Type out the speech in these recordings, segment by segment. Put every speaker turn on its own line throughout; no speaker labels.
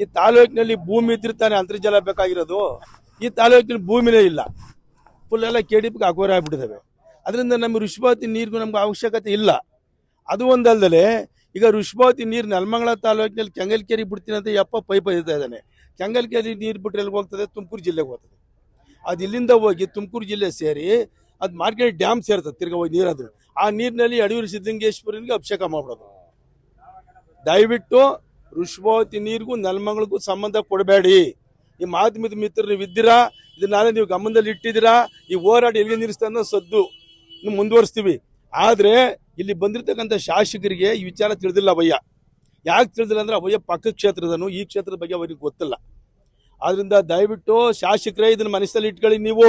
ಈ ತಾಲೂಕಿನಲ್ಲಿ ಭೂಮಿ ಇದ್ರೆ ಅಂತರ್ಜಲ ಬೇಕಾಗಿರೋದು. ಈ ತಾಲೂಕಿನಲ್ಲಿ ಭೂಮಿನೇ ಇಲ್ಲ. ಫುಲ್ ಎಲ್ಲ ಕೆ ಡಿ ಪಿಗೆ ಅಗೋರ ಅದರಿಂದ ನಮ್ಮ ಋಷಭಾವತಿ ನೀರಿಗೂ ನಮ್ಗೆ ಅವಶ್ಯಕತೆ ಇಲ್ಲ. ಅದು ಒಂದಲ್ದಲೆ ಈಗ ಋಷಭಾವತಿ ನೀರು ನೆಲಮಂಗಲ ತಾಲೂಕಿನಲ್ಲಿ ಕೆಂಗಲ್ಕೇರಿ ಬಿಡ್ತೀನಿ ಅಂತ ಯಪ್ಪ ಪೈಪ್ ಇರ್ತಾ ಇದ್ದಾನೆ. ಕೆಂಗಲ್ಕೇರಿ ನೀರು ಬಿಟ್ಟರೆ ಎಲ್ಲಿಗೆ ಹೋಗ್ತದೆ? ತುಮಕೂರು ಜಿಲ್ಲೆಗೆ ಹೋಗ್ತದೆ. ಅದು ಇಲ್ಲಿಂದ ಹೋಗಿ ತುಮಕೂರು ಜಿಲ್ಲೆ ಸೇರಿ ಅದು ಮಾರ್ಕೆಟ್ ಡ್ಯಾಮ್ ಸೇರ್ತದೆ ತಿರ್ಗ ಹೋಗಿ ನೀರದು ಆ ನೀರಿನಲ್ಲಿ ಯಡಿಯೂರು ಸಿದ್ಧಲಿಂಗೇಶ್ವರನಿಗೆ ಅಭಿಷೇಕ ಮಾಡ್ಬಿಡೋದು. ದಯವಿಟ್ಟು ಋಷಭಾವತಿ ನೀರಿಗೂ ನೆಲಮಂಗಲಕ್ಕೂ ಸಂಬಂಧ ಕೊಡಬೇಡಿ. ಈ ಮಾಧ್ಯಮದ ಮಿತ್ರರು ನೀವು ಇದ್ದೀರಾ? ಇದನ್ನೇ ನೀವು ಗಮನದಲ್ಲಿ ಇಟ್ಟಿದ್ದೀರಾ? ಈ ಹೋರಾಟ ಎಲ್ಲಿ ಅನ್ನೋ ಸದ್ದು ಮುಂದುವರಿಸ್ತೀವಿ. ಆದರೆ ಇಲ್ಲಿ ಬಂದಿರತಕ್ಕಂಥ ಶಾಸಕರಿಗೆ ಈ ವಿಚಾರ ತಿಳಿದಿಲ್ಲ ಅವಯ್ಯ ಯಾಕೆ ತಿಳಿದಿಲ್ಲ ಅಂದರೆ ಅವಯ್ಯ ಪಕ್ಕ ಕ್ಷೇತ್ರದನು, ಈ ಕ್ಷೇತ್ರದ ಬಗ್ಗೆ ಅವರಿಗೆ ಗೊತ್ತಿಲ್ಲ. ಆದ್ದರಿಂದ ದಯವಿಟ್ಟು ಶಾಸಕರೇ ಇದನ್ನು ಮನಸ್ಸಲ್ಲಿ ಇಟ್ಕೊಳ್ಳಿ ನೀವು.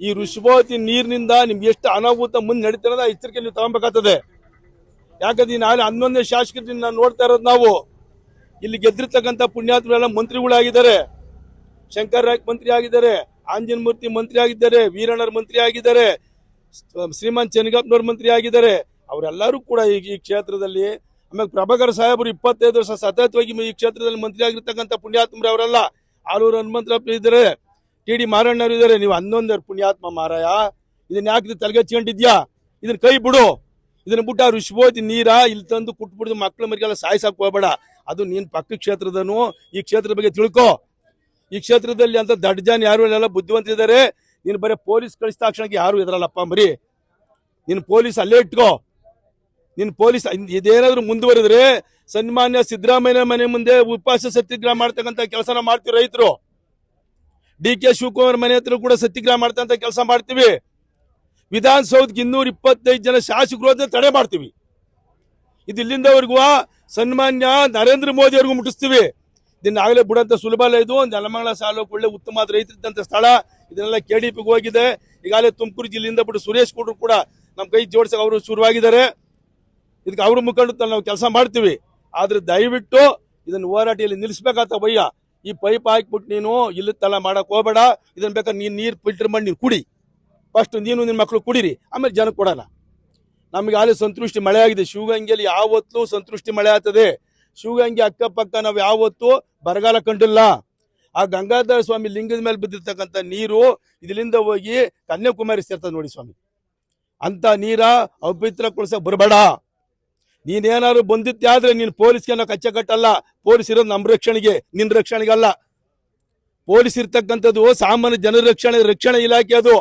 ಈ ಋಷಭಾವತಿ ನೀರಿನಿಂದ ನಿಮ್ಗೆ ಎಷ್ಟು ಅನಾಹುತ ಮುಂದೆ ನಡೀತಾರೆ ಎಚ್ಚರಿಕೆ ನೀವು ತಗೊಬೇಕಾಗ್ತದೆ. ಯಾಕಂದ್ರೆ ನಾಳೆ ಹನ್ನೊಂದನೇ ಶಾಸಕರಿಂದ ನೋಡ್ತಾ ಇರೋದು ನಾವು. ಇಲ್ಲಿ ಗೆದ್ದಿರ್ತಕ್ಕಂಥ ಪುಣ್ಯಾತ್ಮರೆಲ್ಲ ಮಂತ್ರಿಗಳಾಗಿದ್ದಾರೆ. ಶಂಕರ್ ರಾಯ್ ಮಂತ್ರಿ ಆಗಿದ್ದಾರೆ ಆಂಜನಮೂರ್ತಿ ಮಂತ್ರಿ ಆಗಿದ್ದಾರೆ ವೀರಣ್ಣರ್ ಮಂತ್ರಿ ಆಗಿದ್ದಾರೆ ಶ್ರೀಮಾನ್ ಚೆನ್ನಗಪ್ಪನವ್ರ ಮಂತ್ರಿ ಆಗಿದ್ದಾರೆ ಅವರೆಲ್ಲರೂ ಕೂಡ ಈಗ ಈ ಕ್ಷೇತ್ರದಲ್ಲಿ, ಆಮೇಲೆ ಪ್ರಭಾಕರ್ ಸಾಹೇಬರು ಇಪ್ಪತ್ತೈದು ವರ್ಷ ಸತತವಾಗಿ ಈ ಕ್ಷೇತ್ರದಲ್ಲಿ ಮಂತ್ರಿ ಆಗಿರ್ತಕ್ಕಂಥ ಪುಣ್ಯಾತ್ಮರು ಅವರೆಲ್ಲ. ಆಲೂರು ಹನುಮಂತರಪ್ಪ ಇದ್ದಾರೆ, ಟಿ ಡಿ ಮಾರಣ್ಣವ್ರು ಇದ್ದಾರೆ. ನೀವು ಹನ್ನೊಂದರ ಪುಣ್ಯಾತ್ಮ ಮಾರಾಯ. ಇದನ್ನ ಯಾಕೆ ತಲೆಗೆಚ್ಕೊಂಡಿದ್ಯಾ ಇದನ್ನ ಕೈ ಬಿಡು. ಇದನ್ನ ಬಿಟ್ಟು ಆ ಋಷಭೋತಿ ನೀರ? ಇಲ್ಲಿ ತಂದು ಕುಟ್ಬಿಡ್ದು ಮಕ್ಳ ಮರಿಗೆಲ್ಲ ಸಾಯಿಸಕ್ ಹೋಗ್ಬೇಡ. ಅದು ನೀನ್ ಪಕ್ಕ ಕ್ಷೇತ್ರದನು ಈ ಕ್ಷೇತ್ರದ ಬಗ್ಗೆ ತಿಳ್ಕೊ. ಈ ಕ್ಷೇತ್ರದಲ್ಲಿ ಅಂತ ದಡ್ಡ ಜನ ಯಾರು ಎಲ್ಲ ಬುದ್ಧಿವಂತರಿದ್ದಾರೆ ನೀನು ಬರೀ ಪೊಲೀಸ್ ಕಳಿಸಿದ ತಕ್ಷಣಕ್ಕೆ ಯಾರು ಇದ್ರಲ್ಲಪ್ಪ ಬರೀ ನೀನು ಪೊಲೀಸ್ ಅಲ್ಲೇ ಇಟ್ಕೋ. ನಿನ್ನ ಪೊಲೀಸ್ ಇದೇನಾದರೂ ಇದೇನಾದ್ರೂ ಮುಂದುವರೆದ್ರೆ ಸನ್ಮಾನ್ಯ ಸಿದ್ದರಾಮಯ್ಯ ಮನೆ ಮುಂದೆ ಉಪವಾಸ ಸತ್ಯಾಗ್ರಹ ಮಾಡ್ತಕ್ಕಂಥ ಕೆಲಸನ ಮಾಡ್ತೀವಿ ರೈತರು. ಡಿ ಕೆ ಶಿವಕುಮಾರ್ ಮನೆ ಹತ್ರ ಕೂಡ ಸತ್ಯಾಗ್ರಹ ಮಾಡ್ತಕ್ಕಂಥ ಕೆಲಸ ಮಾಡ್ತೀವಿ. ವಿಧಾನಸೌಧಕ್ಕೆ ಇನ್ನೂರ ಇಪ್ಪತ್ತೈದು ಜನ ಶಾಸಕರು ಅದನ್ನ ತಡೆ ಮಾಡ್ತೀವಿ. ಇದು ಇಲ್ಲಿಂದವರೆಗೂ ಸನ್ಮಾನ್ಯ ನರೇಂದ್ರ ಮೋದಿ ಅವ್ರಿಗೂ ಮುಟ್ಟಿಸ್ತೀವಿ. ಇದನ್ನ ಆಗಲೇ ಬಿಡಂತ ಸುಲಭ ಅಲ್ಲ ಇದು. ನೆಲಮಂಗಲ ಸಾಲೋಕ್ ಒಳ್ಳೆ ಉತ್ತಮ ರೈತರಿದ್ದಂಥ ಸ್ಥಳ. ಇದನ್ನೆಲ್ಲ ಕೆ ಡಿ ಪಿಗೆ ಹೋಗಿದೆ. ಈಗಾಗಲೇ ತುಮಕೂರು ಜಿಲ್ಲೆಯಿಂದ ಬಿಟ್ಟು ಸುರೇಶ್ ಕುಡ್ರು ಕೂಡ ನಮ್ಮ ಕೈ ಜೋಡಿಸಕ್ಕೆ ಅವರು ಶುರುವಾಗಿದ್ದಾರೆ. ಇದಕ್ಕೆ ಅವ್ರ ಮುಖಂಡ ನಾವು ಕೆಲಸ ಮಾಡ್ತೀವಿ. ಆದ್ರೆ ದಯವಿಟ್ಟು ಇದನ್ನು ಹೋರಾಟಿಯಲ್ಲಿ ನಿಲ್ಲಿಸ್ಬೇಕಾತ ಬಯ್ಯ ಈ ಪೈಪ್ ಹಾಕ್ಬಿಟ್ಟು ನೀನು ಇಲ್ಲಿ ತಲ ಮಾಡಕ್ ಹೋಗ್ಬೇಡ. ಇದನ್ನು ಬೇಕಾದ್ರೆ ನೀನು ನೀರು ಫಿಲ್ಟರ್ ಮಾಡಿ ನೀನು ಕುಡಿ. ಫಸ್ಟ್ ನೀನು ನಿನ್ನ ಮಕ್ಕಳು ಕುಡೀರಿ. ಆಮೇಲೆ ಜನಕ್ಕೆ ಕೊಡೋಣ ನಮಗೆ ಅಲ್ಲಿ ಸಂತೃಷ್ಟಿ ಮಳೆ ಆಗಿದೆ ಶಿವಗಂಗೆಯಲ್ಲಿ ಯಾವತ್ತೂ ಸಂತೃಷ್ಟಿ ಮಳೆ ಆಗ್ತದೆ. ಶಿವಗಂಗೆ ಅಕ್ಕಪಕ್ಕ ನಾವು ಯಾವತ್ತೂ ಬರಗಾಲ ಕಂಡಿಲ್ಲ. ಆ ಗಂಗಾಧರ ಸ್ವಾಮಿ ಲಿಂಗದ ಮೇಲೆ ಬಿದ್ದಿರ್ತಕ್ಕಂಥ ನೀರು ಇದರಿಂದ ಹೋಗಿ ಕನ್ಯಾಕುಮಾರಿ ಸೇರ್ತದೆ ನೋಡಿ ಸ್ವಾಮಿ. ಅಂತ ನೀರ ಅಪವಿತ್ರಗೊಳಿಸಕ್ ಬರಬೇಡ. ನೀನೇನಾದ್ರು ಆದ್ರೆ ನೀನು ಪೊಲೀಸ್ಗೆ ನಾವು ಕಚ್ಚೆ ಕಟ್ಟಲ್ಲ. ಪೊಲೀಸ್ ಇರೋದು ನಮ್ಮ ರಕ್ಷಣೆಗೆ, ನಿನ್ನ ರಕ್ಷಣೆಗಲ್ಲ ಪೊಲೀಸ್ ಇರ್ತಕ್ಕಂಥದ್ದು ಸಾಮಾನ್ಯ ಜನರ ರಕ್ಷಣೆ, ರಕ್ಷಣಾ ಇಲಾಖೆ ಅದು.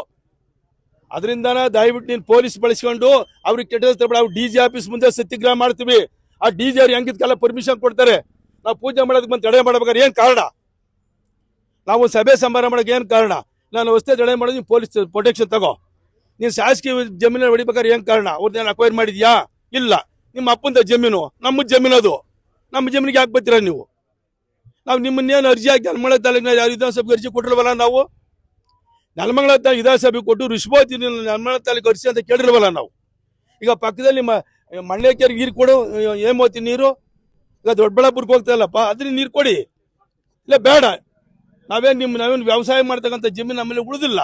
ಅದರಿಂದನ ದಯವಿಟ್ಟು ನೀನು ಪೊಲೀಸ್ ಬಳಸ್ಕೊಂಡು ಅವ್ರಿಗೆ ಕೆಟ್ಟ ತರಬೇಡ. ಅವ್ರು ಡಿ ಜಿ ಆಫೀಸ್ ಮುಂದೆ ಸತ್ಯಾಗ್ರಹ ಮಾಡ್ತೀವಿ. ಆ ಡಿ ಜಿ ಅವ್ರು ಹೆಂಗಿದ್ಕೆಲ್ಲ ಪರ್ಮಿಷನ್ ಕೊಡ್ತಾರೆ. ನಾವು ಪೂಜೆ ಮಾಡೋದಕ್ಕೆ ಬಂದು ತಡೆ ಮಾಡ್ಬೇಕಾದ್ರೆ ಏನು ಕಾರಣ? ನಾವು ಸಭೆ ಸಮಾರಂಭ ಮಾಡೋಕೆ ಏನು ಕಾರಣ? ನಾನು ವಸ್ತೆ ತಡೆ ಮಾಡೋದು ನೀವು ಪೊಲೀಸ್ ಪ್ರೊಟೆಕ್ಷನ್ ತಗೋ. ನೀನು ಶಾಸಕೀಯ ಜಮೀನಲ್ಲಿ ಹೊಡಿಬೇಕಾದ್ರೆ ಏನು ಕಾರಣ? ಅವ್ರದ್ದೇನು ಅಕ್ವೈರ್ ಮಾಡಿದ್ಯಾ? ಇಲ್ಲ. ನಿಮ್ಮ ಅಪ್ಪಂದ ಜಮೀನು, ನಮ್ಮ ಜಮೀನು ಅದು. ನಮ್ಮ ಜಮೀನಿಗೆ ಯಾಕೆ ಬರ್ತೀರ ನೀವು? ನಾವು ನಿಮ್ಮನ್ನೇನು ಅರ್ಜಿ ಹಾಕಿ ಅಲ್ಲಿ ತಾಲೂಕಿನ ವಿಧಾನಸಭೆಗೆ ಅರ್ಜಿ ಕೊಟ್ಟಿರಲ್ವಲ್ಲ ನಾವು? ನೆಲಮಂಗಲ ತಾಲೂಕು ವಿಧಾನಸಭೆ ಕೊಟ್ಟು ಋಷಭೋತಿ ನೆಲಮಂಗಲ ತಾಲೂಕು ಹರಿಸಿ ಅಂತ ಕೇಳಿರ್ಬಲ್ಲ ನಾವು. ಈಗ ಪಕ್ಕದಲ್ಲಿ ಮ, ಮಣ್ಣೇಕೆರೆ ನೀರು ಕೊಡು ಏಮೋತಿ ನೀರು, ಈಗ ದೊಡ್ಡಬಳ್ಳಾಪುರಕ್ಕೆ ಹೋಗ್ತಾ ಇಲ್ಲಪ್ಪ ಅದ್ರಿಂದ ನೀರು ಕೊಡಿ. ಇಲ್ಲ, ಬೇಡ. ನಾವೇನು ನಿಮ್ಮ ನಾವೇನು ವ್ಯವಸಾಯ ಮಾಡ್ತಕ್ಕಂಥ ಜಮೀನು ನಮ್ಮಲ್ಲಿ ಉಳಿದಿಲ್ಲ.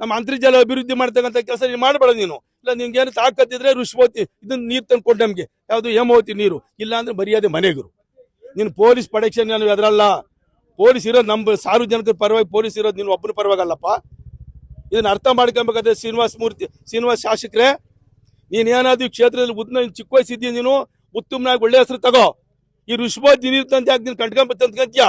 ನಮ್ಮ ಅಂತರ್ಜಲ ಅಭಿವೃದ್ಧಿ ಮಾಡ್ತಕ್ಕಂಥ ಕೆಲಸ ನೀನು ಮಾಡಬೇಡ ನೀನು. ಇಲ್ಲ ನಿಮ್ಗೇನು ಏನು ತಾಕತ್ತಿದ್ರೆ ಋಷಭೋತಿ ಇದನ್ನ ನೀರು ತಂದು ಕೊಟ್ಟು ನಮಗೆ. ಯಾವುದು ಹೇಮಾವತಿ ನೀರು. ಇಲ್ಲ ಅಂದ್ರೆ ಮರ್ಯಾದೆ ಮನೆಗರು. ನೀನು ಪೊಲೀಸ್ ಪ್ರೊಟೆಕ್ಷನ್ ನಾನು ಅದರಲ್ಲ ಪೊಲೀಸ್ ಇರೋದು ನಮ್ಮ ಸಾರ್ವಜನಿಕರ ಪರವಾಗಿ ಪೊಲೀಸ್ ಇರೋದು ನೀನು ಒಬ್ಬನ ಪರವಾಗಲ್ಲಪ್ಪ. ಇದನ್ನ ಅರ್ಥ ಮಾಡ್ಕೊಬೇಕಾದ್ರೆ ಶ್ರೀನಿವಾಸ ಮೂರ್ತಿ, ಶ್ರೀನಿವಾಸ ಶಾಸಕರೇ, ನೀನೇನಾದ್ರು ಈ ಕ್ಷೇತ್ರದಲ್ಲಿ ಉದ್ನ ಚಿಕ್ಕ ವಯಸ್ಸಿದ್ದೀನಿ ನೀನು, ಉತ್ತಮನಾಗಿ ಒಳ್ಳೆ ಹೆಸರು ತಗೋ. ಈ ಋಷಭ ದಿನಿರ್ತಂತೆ ತಂದು ಯಾಕೆ ನೀನು ಕಂಡ್ಕೊಂಬತ್ತಂತ್ಯಾ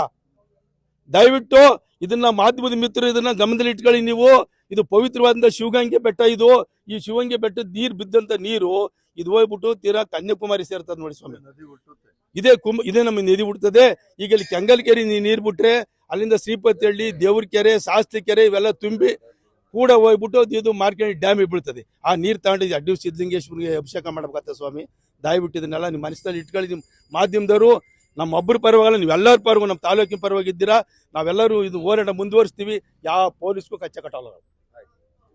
ದಯವಿಟ್ಟು ಇದನ್ನ ಮಾಧ್ಯಮದ ಮಿತ್ರರು ಇದನ್ನ ಗಮನದಲ್ಲಿ ಇಟ್ಕೊಳ್ಳಿ ನೀವು. ಇದು ಪವಿತ್ರವಾದಂತ ಶಿವಗಂಗೆ ಬೆಟ್ಟ ಇದು. ಈ ಶಿವಗಂಗೆ ಬೆಟ್ಟದ ನೀರು ಬಿದ್ದಂತ ನೀರು, ಇದು ಹೋಗ್ಬಿಟ್ಟು ತೀರಾ ಕನ್ಯಾಕುಮಾರಿ ಸೇರ್ತದೆ ನೋಡಿ ಸ್ವಾಮಿ. ಇದೇ ಕುಂಭ ಇದೇ ನಮ್ಮ ನೀರು ಬಿಡ್ತದೆ ಈಗ ಇಲ್ಲಿ ಕೆಂಗಲ್ಕೆರೆ ನೀರು ಬಿಟ್ರೆ ಅಲ್ಲಿಂದ ಶ್ರೀಪತಿಹಳ್ಳಿ ದೇವ್ರ ಕೆರೆ ಶಾಸ್ತ್ರಿ ಕೆರೆ ಇವೆಲ್ಲ ತುಂಬಿ ಕೂಡ ಹೋಗ್ಬಿಟ್ಟು ಇದು ಮಾರ್ಕೆಟ್ ಡ್ಯಾಮಿಗೆ ಬೀಳ್ತದೆ ಆ ನೀರು ತಗೊಂಡು ಅಡ್ಡಿ ಸಿದ್ಧಲಿಂಗೇಶ್ವರಿಗೆ ಅಭಿಷೇಕ ಮಾಡ್ಬೇಕಾಗ್ತದೆ ಸ್ವಾಮಿ. ದಯವಿಟ್ಟು ಇದನ್ನೆಲ್ಲ ನಿಮ್ಮ ಮನಸ್ಸಲ್ಲಿ ಇಟ್ಕೊಳ್ಳಿ. ನಿಮ್ಮ ಮಾಧ್ಯಮದವರು, ನಮ್ಮ ಒಬ್ಬರ ಪರವಾಗಿಲ್ಲ ನೀವೆಲ್ಲರ ಪರವಾಗಿ ನಮ್ಮ ತಾಲೂಕಿನ ಪರವಾಗಿದ್ದೀರಾ, ನಾವೆಲ್ಲರೂ ಇದು ಹೋರಾಟ ಮುಂದುವರಿಸ್ತೀವಿ. ಯಾವ ಪೊಲೀಸ್ಗೂ ಕಚ್ಚ ಕಟ್ಟಲ್ಲ